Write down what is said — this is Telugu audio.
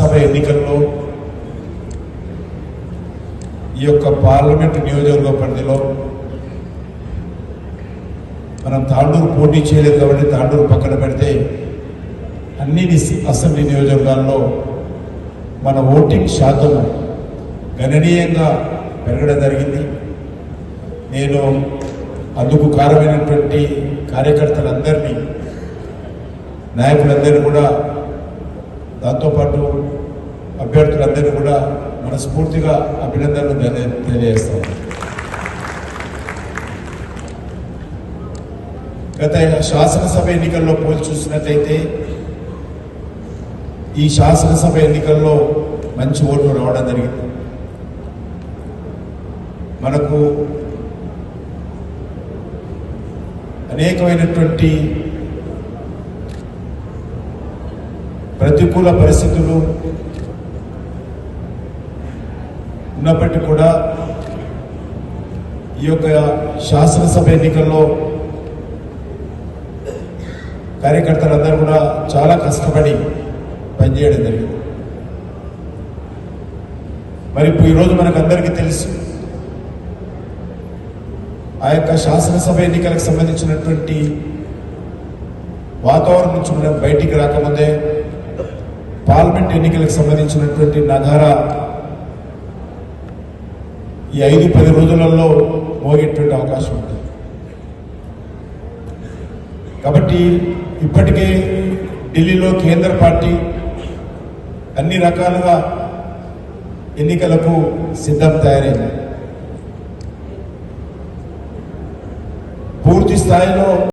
సభ ఎన్నికల్లో ఈ యొక్క పార్లమెంట్ నియోజకవర్గ పరిధిలో మనం తాండూరు పోటీ చేయలేదు కాబట్టి తాండూరు పక్కన పెడితే అన్ని అసెంబ్లీ నియోజకవర్గాల్లో మన ఓటింగ్ శాతం గణనీయంగా పెరగడం జరిగింది. నేను అందుకు కారణమైనటువంటి కార్యకర్తలందరినీ నాయకులందరినీ కూడా దాంతోపాటు అభ్యర్థులందరినీ కూడా మనస్ఫూర్తిగా అభినందనలు తెలియజేస్తాం గత శాసనసభ ఎన్నికల్లో పోల్చి చూసినట్లయితే ఈ శాసనసభ ఎన్నికల్లో మంచి ఓట్లు రావడం జరిగింది. మనకు అనేకమైనటువంటి ప్రతికూల పరిస్థితులు ఉన్నప్పటికీ కూడా ఈ యొక్క శాసనసభ ఎన్నికల్లో కార్యకర్తలందరూ కూడా చాలా కష్టపడి పనిచేయడం జరిగింది. మరి ఇప్పుడు ఈరోజు మనకు అందరికీ తెలుసు ఆ యొక్క శాసనసభ ఎన్నికలకు సంబంధించినటువంటి వాతావరణం నుంచి మనం బయటికి రాకముందే పార్లమెంట్ ఎన్నికలకు సంబంధించినటువంటి నగారా ఈ ఐదు పది రోజులలో మోగేటువంటి అవకాశం ఉంది. కాబట్టి ఇప్పటికే ఢిల్లీలో కేంద్ర పార్టీ అన్ని రకాలుగా ఎన్నికలకు సిద్ధం తయారైంది. పూర్తి స్థాయిలో